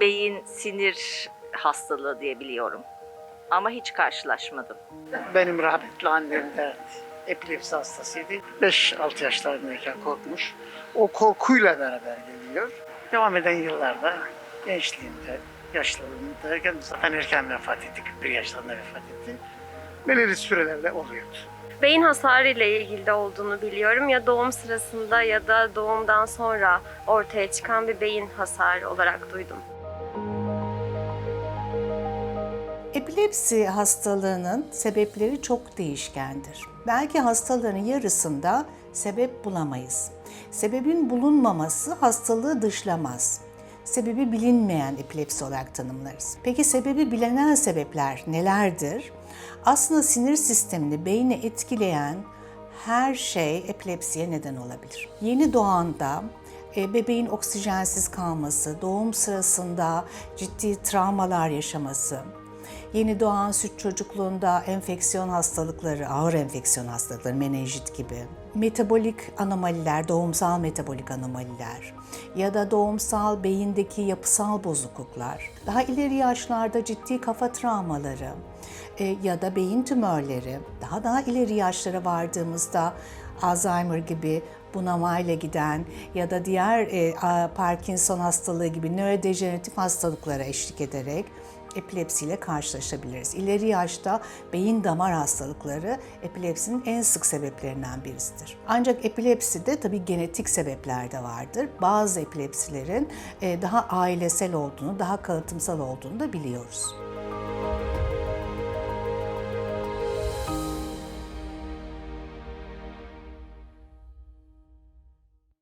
Beyin sinir hastalığı diye biliyorum. Ama hiç karşılaşmadım. Benim rahmetli annem de epilepsi hastasıydı. 5-6 yaşlarındayken korkmuş. O korkuyla beraber geliyor. Devam eden yıllarda gençliğinde, yaşlılığında zaten erken vefat etti. 41 yaşlarında vefat etti. Belirli sürelerle oluyordu. Beyin hasarı ile ilgili de olduğunu biliyorum. Ya doğum sırasında ya da doğumdan sonra ortaya çıkan bir beyin hasarı olarak duydum. Epilepsi hastalığının sebepleri çok değişkendir. Belki hastaların yarısında sebep bulamayız. Sebebin bulunmaması hastalığı dışlamaz. Sebebi bilinmeyen epilepsi olarak tanımlarız. Peki sebebi bilinen sebepler nelerdir? Aslında sinir sistemini, beyni etkileyen her şey epilepsiye neden olabilir. Yeni doğanda e, bebeğin oksijensiz kalması, doğum sırasında ciddi travmalar yaşaması, Yeni doğan süt çocukluğunda enfeksiyon hastalıkları, ağır enfeksiyon hastalıkları, menenjit gibi, metabolik anomaliler, doğumsal metabolik anomaliler ya da doğumsal beyindeki yapısal bozukluklar, daha ileri yaşlarda ciddi kafa travmaları e, ya da beyin tümörleri, daha daha ileri yaşlara vardığımızda Alzheimer gibi bunamayla giden ya da diğer e, Parkinson hastalığı gibi nörodejeneratif hastalıklara eşlik ederek epilepsiyle karşılaşabiliriz. İleri yaşta beyin damar hastalıkları epilepsinin en sık sebeplerinden birisidir. Ancak epilepside tabii genetik sebepler de vardır. Bazı epilepsilerin e, daha ailesel olduğunu, daha kalıtımsal olduğunu da biliyoruz.